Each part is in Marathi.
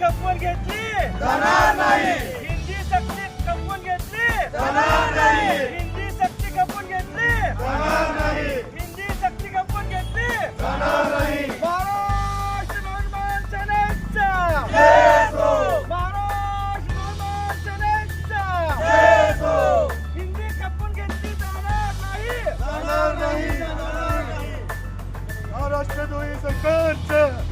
खपवून घेतली. जाणार नाही. हिंदी सक्ती खपवून घेतली. जाणार नाही. हिंदी सक्ती खपवून घेतली. जाणार नाही. हिंदी सक्ती खपवून घेतली. जाणार नाही. महाराष्ट्र निर्माण नाही. जाणार नाही. महाराष्ट्र सरकारचं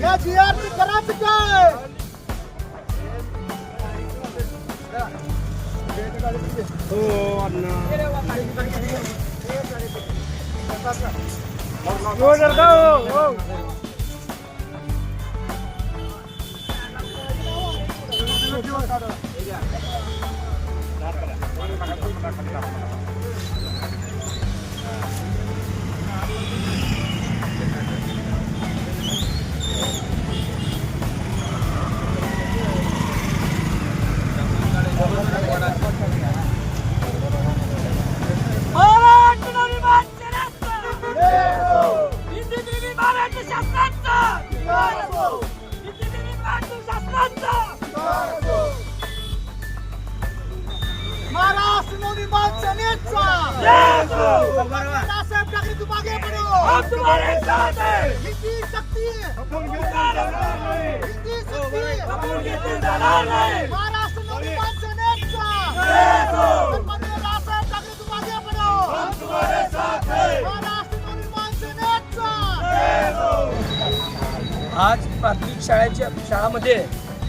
याची आरती करा काय हो अण्णा Gracias. ठाकरे तुम आगे बढ़ो हम तुम्हारे साथ हैं हिंदी हिंदी महाराष्ट्र नवनिर्माण सेनेचा सन्माननीय ठाकरे तुम आगे बढ़ो महाराष्ट्र नवनिर्माण सेनेचा आज प्राथमिक शाळेच्या शाळामध्ये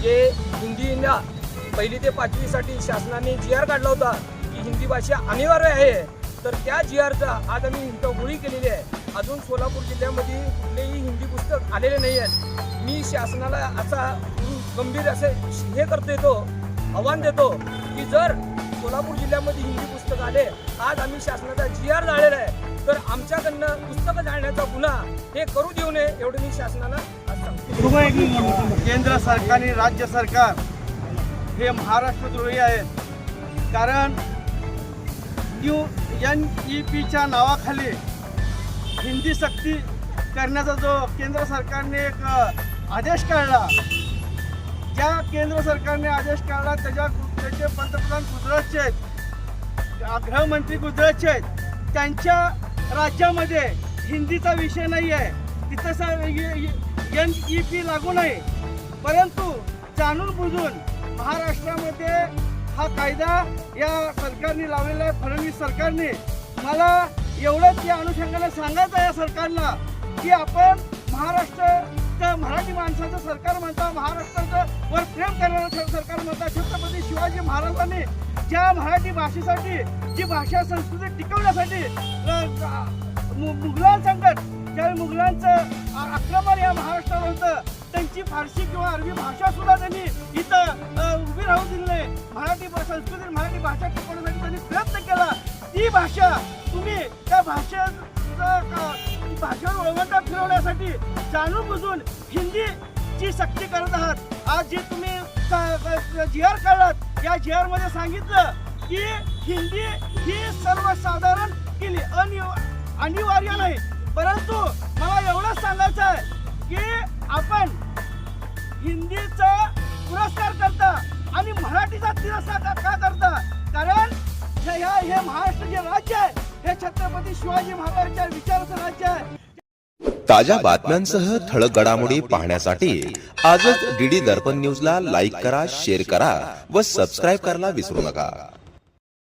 जे हिंदीला पहिली ते पाचवीसाठी शासनाने जी आर काढला होता की हिंदी भाषा अनिवार्य आहे. तर त्या जी आरचा आज आम्ही हिंटगोळी केलेली आहे. अजून सोलापूर जिल्ह्यामध्ये कुठलेही हिंदी पुस्तक आलेले नाही आहेत. मी शासनाला असा गंभीर असे हे करतो येतो आव्हान देतो की जर सोलापूर जिल्ह्यामध्ये हिंदी पुस्तक आले आज आम्ही शासनाचा जी आर जाळलेला आहे तर आमच्याकडनं पुस्तकं जाळण्याचा गुन्हा हे करू देऊ नये एवढं मी शासनाला आज सांगतो केंद्र सरकार आणि राज्य सरकार हे महाराष्ट्रद्रोही आहेत. कारण यू एन ई पीच्या नावाखाली हिंदी सक्ती करण्याचा जो केंद्र सरकारने एक आदेश काढला. ज्या केंद्र सरकारने आदेश काढला त्याच्या त्याचे पंतप्रधान गुजरातचे आहेत गृहमंत्री गुजरातचे आहेत त्यांच्या राज्यामध्ये हिंदीचा विषय नाही आहे तिथं एन ई पी लागू नाही. परंतु जाणून बुजून महाराष्ट्रामध्ये हा कायदा या सरकारने लावलेला आहे फडणवीस सरकारने. मला एवढंच या अनुषंगाने सांगायचं आहे या सरकारला की आपण महाराष्ट्र मराठी माणसाचं सरकार म्हणता महाराष्ट्राचं वर प्रेम करणारं सरकार म्हणता छत्रपती शिवाजी महाराजांनी ज्या मराठी भाषेसाठी जी भाषा संस्कृती टिकवण्यासाठी मु- मुघलांसंकट ज्यावेळी मुघलांचं आक्रमण या महाराष्ट्रावर होतं त्यांची फारसी किंवा अरबी भाषा सुद्धा त्यांनी इथं उभी राहू दिली नाही मराठी संस्कृती मराठी भाषा टिकवण्यासाठी त्यांनी प्रयत्न केला. ती भाषा तुम्ही त्या भाषेचा भाषेवर वळवंटा फिरवण्यासाठी जाणून बुजून हिंदीची सक्ती करत आहात. आज जे तुम्ही जी आर काढलात या जी आरमध्ये सांगितलं की हिंदी ही सर्वसाधारण केली. अनिव अनिवार्य नाही. परंतु मला एवढंच सांगायचं आहे की आपण हिंदीचा पुरस्कार करता आणि मराठीचा तिरस्कार का- करता? कारण ह्या- हे महाराष्ट्र जे राज्य आहे हे छत्रपती शिवाजी महाराजांच्या विचाराचं राज्य आहे. ताज्या बातम्यांसह ठळक घडामोडी पाहण्यासाठी आजच डीडी दर्पण न्यूजला लाईक करा शेअर करा व सबस्क्राईब करायला विसरू नका.